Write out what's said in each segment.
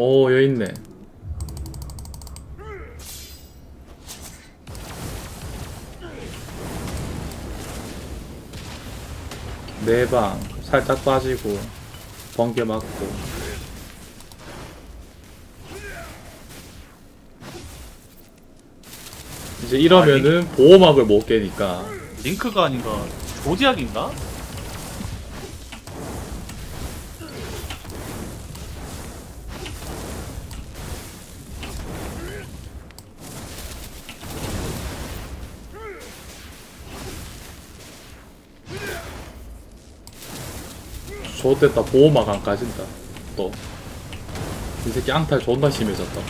오 여기 있네. 내방 살짝 빠지고 번개 맞고. 이제 이러면은 보호막을 못 깨니까. 링크가 아닌가? 조디악인가? 좋됐다. 보호막 안 까진다. 또. 이 새끼 앙탈 존나 심해졌다.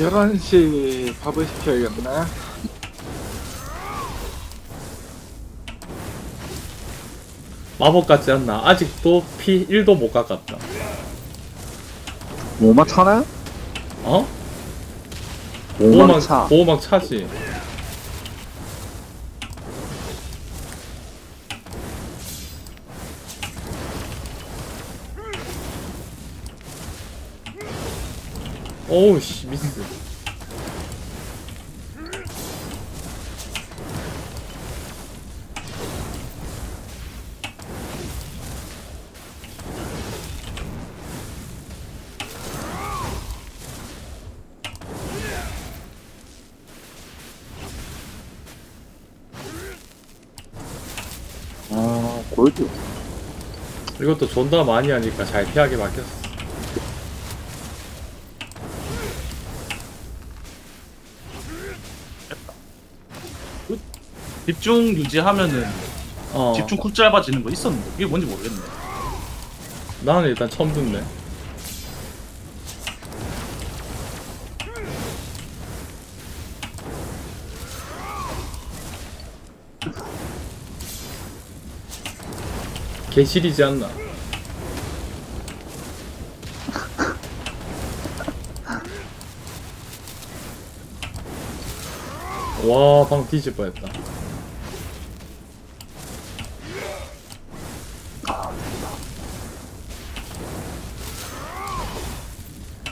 열한 시 밥을 시켜야겠네. 마법 같지 않나 아직도 피 1도 못 깎았다 뭐만 차네? 어? 뭐만 차. 보호막 차지 오우 씨 미스 아, 골드. 이것도 존나 많이 하니까 잘 피하게 바뀌었어. 집중 유지하면은 어. 집중 쿨 짧아지는 거 있었는데? 그게 뭔지 모르겠네. 나는 일단 처음 듣네 개실이지 않나? 와 방금 뒤질 뻔했다.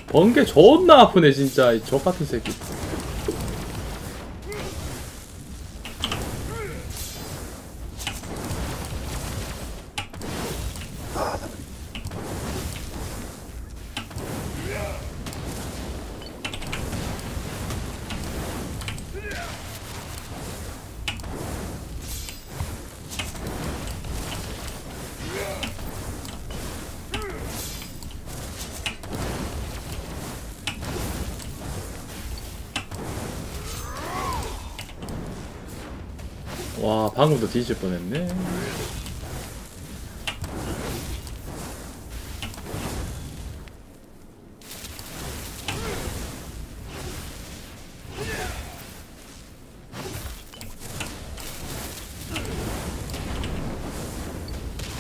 번개 존나 아프네 진짜. 이 족같은 새끼 와 방금도 뒤질 뻔했네.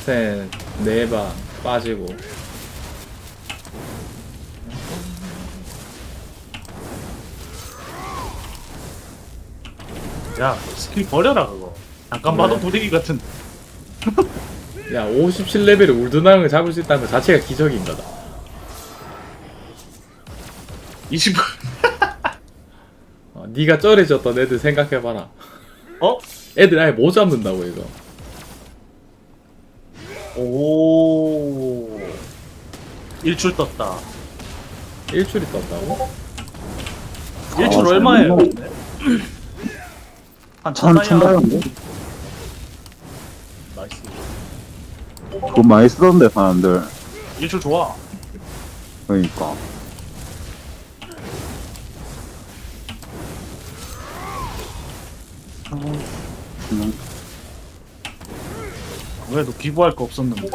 셋네방 빠지고. 야 스킬 버려라 그거 잠깐 봐도 네. 도대기 같은 야 57레벨에 울드나응을 잡을 수 있다는 것 자체가 기적인 거다 20 어, 네가 쩔해졌던 애들 생각해봐라 어? 애들 아예 못 잡는다고 이거 오 일출 떴다 일출이 떴다고? 일출 아, 얼마예요? 한 천, 천달러인데? 그거 많이 쓰던데, 사람들. 일출 좋아 그러니까. 음, 그래도 기부할 거 없었는데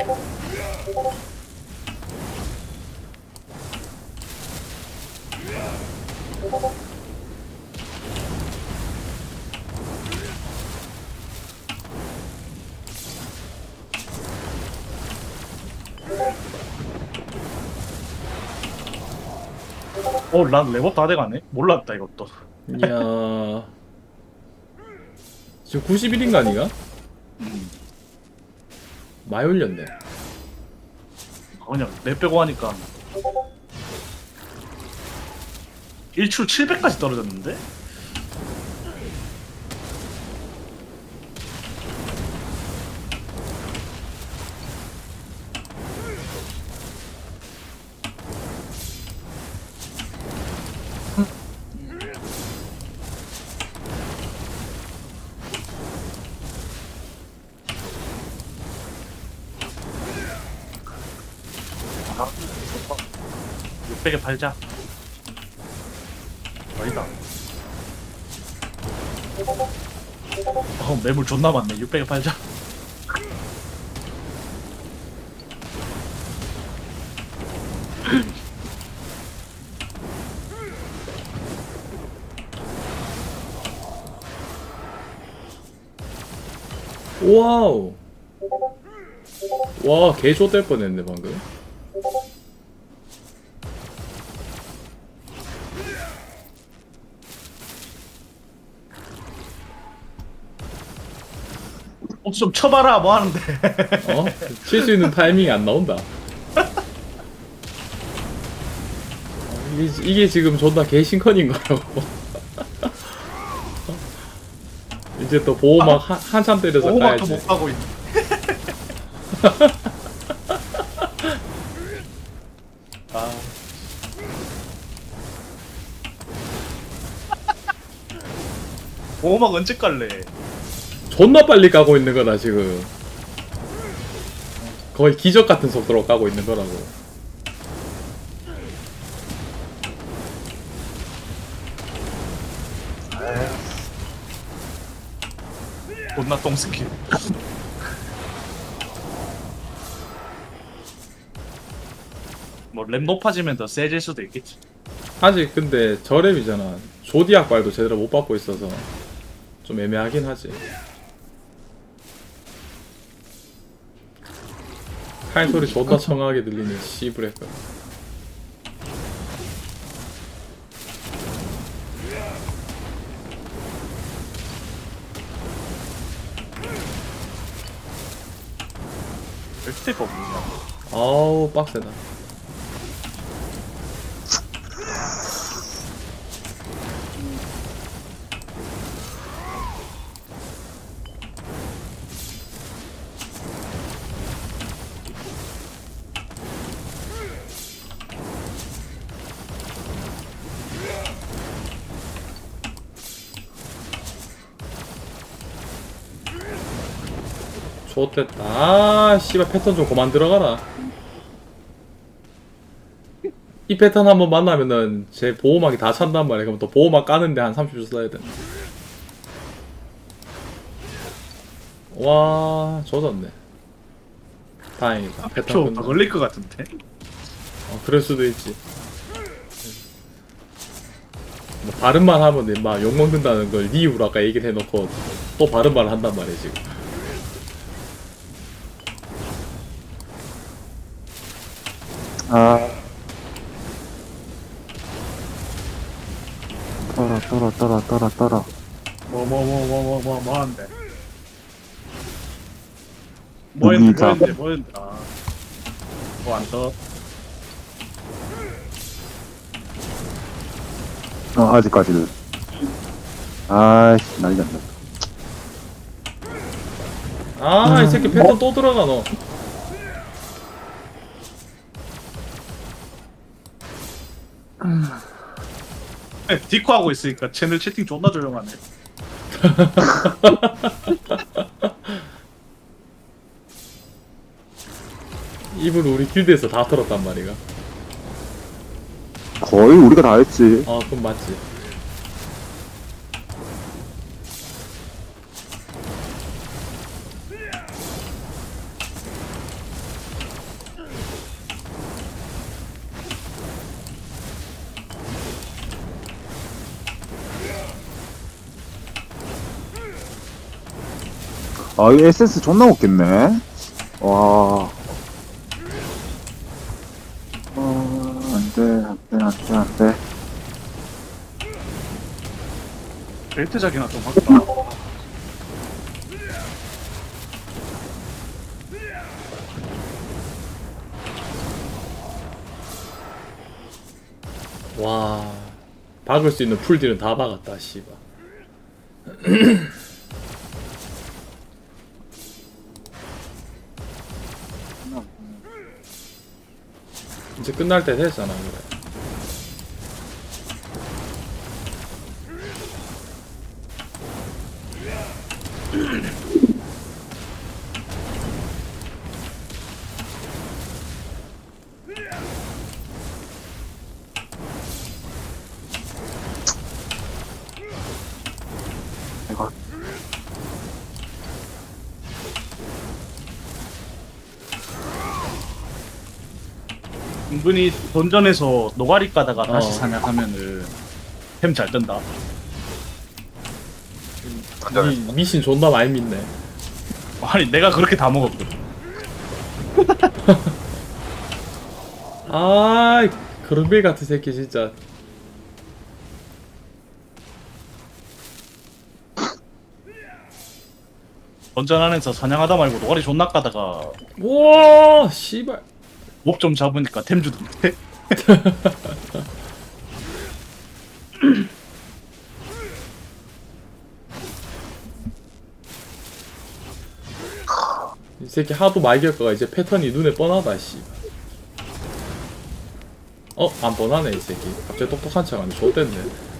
어, 난 레버 다 돼가네? 몰랐다, 이것도. 이야. 지금 91인간이가? 음. 많이 올렸네. 아, 그냥 내 빼고 하니까. 1출 700까지 떨어졌는데? 600에 팔자. 아니다. 어, 매물 존나 많네. 600에 팔자. 와우. 와, 개쇼 될 뻔했네, 방금. 어, 좀 쳐봐라. 뭐 하는데? 어? 칠 수 있는 타이밍이 안 나온다. 어, 이게, 이게 지금 존나 개신컨인 거라고. 이제 또 보호막 한, 한참 때려서 오마도 까야지. 못 가고 있네. 아. 오막 언제 깔래? 존나 빨리 까고 있는 거다, 지금. 거의 기적 같은 속도로 까고 있는 거라고. 존나 똥 스킬. 뭐 랩 높아지면 더 세질 수도 있겠지. 아직 근데 저랩이잖아. 조디악 발도 제대로 못 받고 있어서 좀 애매하긴 하지. 칼 소리 존나 청하게 들리는 씨브레까. 왜 스텝 없냐? 아우 빡세다. 좋됐다. 아, 씨발 패턴 좀 그만 들어가라. 이 패턴 한번 만나면은 제 보호막이 다 찬단 말이야. 그럼 또 보호막 까는데 한 30초 써야 돼. 와, 조졌네. 다행이다. 패턴 끝나. 걸릴 것 같은데? 어, 그럴 수도 있지. 뭐 바른 말 하면 막 욕먹는다는 걸네 이유로 아까 얘기를 해놓고 또 바른 말을 한단 말이야 지금. 아. 떨어, 떨어, 떨어, 떨어, 떨어. 뭐 뭐 뭐 뭐 뭐 뭐 뭐 하는데? 뭐 했는데 뭐. 했는데 뭐 했는데? 아. 뭐안 떠? 어, 아직까지는. 아이씨, 난리 났네. 아, 이 새끼 패턴 또 들어가 너. 디코 하고 있으니까 채널 채팅 존나 조용하네. 이분 우리 길드에서 다 털었단 말이가. 거의 우리가 다 했지. 아, 그럼 맞지. 아, 이 에센스 존나 먹겠네. 와. 어, 안 돼, 안 돼, 안 안돼 안 돼 벨트작이나 좀 할까? 와 박을 수 있는 풀딜은 다 박았다 씨발 이제 끝날 때 됐잖아 그래 내가 은근히 던전에서 노가리 까다가 다시 어. 사냥하면은 템 잘 뜬다. 이 미신 존나 많이 믿네 아니 내가 그렇게 다 먹었거든. 아 그런빌 같은 새끼 진짜 던전 안에서 사냥하다 말고 노가리 존나 까다가 와 씨발 목좀 잡으니까 템 주던데. 이 새끼 하도 겪어가 이제 패턴이 눈에 뻔하다 씨. 어? 안 뻔하네 이 새끼 갑자기 똑똑한 척 하네 좆됐네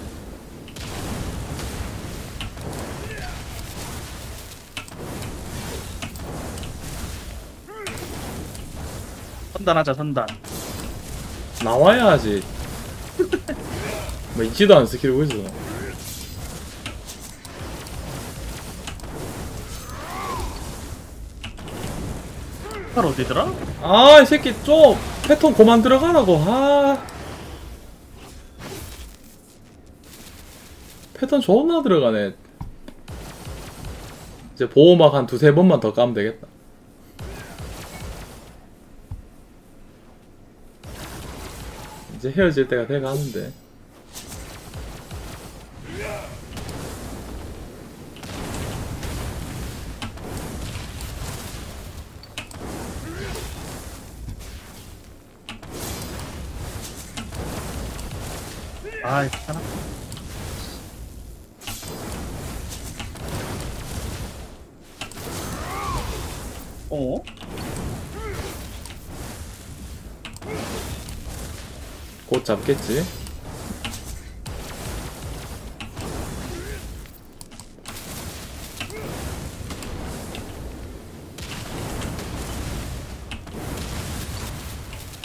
선단하자 선단. 나와야 하지. 뭐 있지도 않은 스킬 보이죠 팔 어디더라? 아 이 새끼 좀 패턴 그만 들어가라고. 아. 패턴 존나 들어가네. 이제 보호막 한 두세 번만 더 까면 되겠다 이제 헤어질 때가 돼가는데 아이 하나. 곧 잡겠지?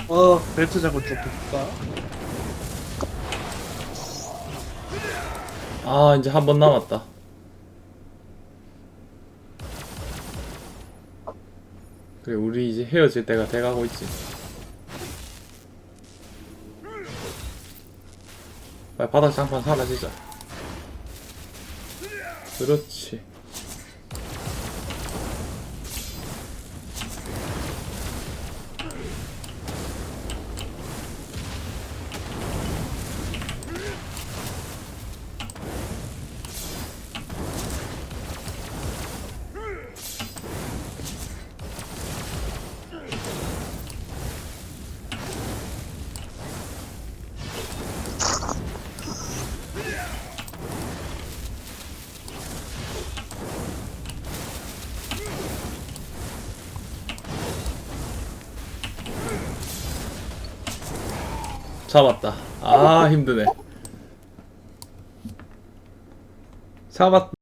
어 벨트 작업 좀 볼까? 아 이제 한 번 남았다. 그래 우리 이제 헤어질 때가 돼가고 있지 빨리 바닥 장판 사라지자. 그렇지 잡았다. 아 힘드네. 잡았